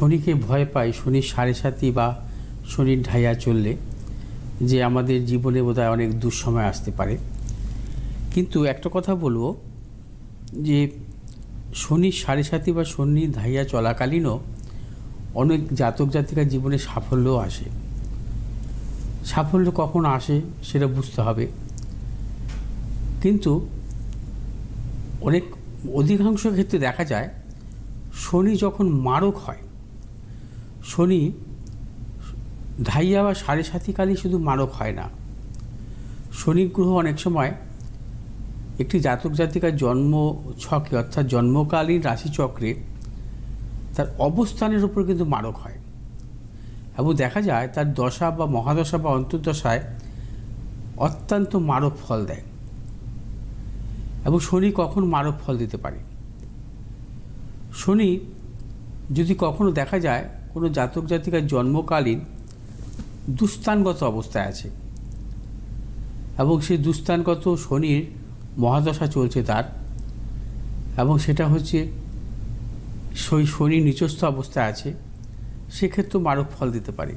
শনিকে ভয় পাই শনির সাড়ে সাতি বা শনির ঢাইয়া চললে যে আমাদের জীবনে বোধহয় অনেক দুঃসময় আসতে পারে। কিন্তু একটা কথা বলব যে শনির সাড়ে সাতি বা শনির ধাইয়া চলাকালীনও অনেক জাতক জাতিকার জীবনে সাফল্যও আসে। সাফল্য কখন আসে সেটা বুঝতে হবে। কিন্তু অনেক অধিকাংশ ক্ষেত্রে দেখা যায় শনি যখন মারক হয় শনি ধাইয়া বা সাড়ে সাতিকালই শুধু মারক হয় না। শনি গ্রহ অনেক সময় একটি জাতক জাতিকার জন্ম ছকে, অর্থাৎ জন্মকালীন রাশিচক্রে তার অবস্থানের উপর কিন্তু মারক হয়। এবং দেখা যায় তার দশা বা মহাদশা বা অন্তর্দশায় অত্যন্ত মারক ফল দেয়। এবং শনি কখন মারক ফল দিতে পারে? শনি যদি কখনো দেখা যায় কোনো জাতক জাতিকার জন্মকালীন দুস্থানগত অবস্থায় আছে। এবং সেই দুস্থানগত শনির মহাদশা চলছে তার। এবং সেটা হচ্ছে সেই শনি নিচস্থ অবস্থায় আছে। সেক্ষেত্রেও মারক ফল দিতে পারে।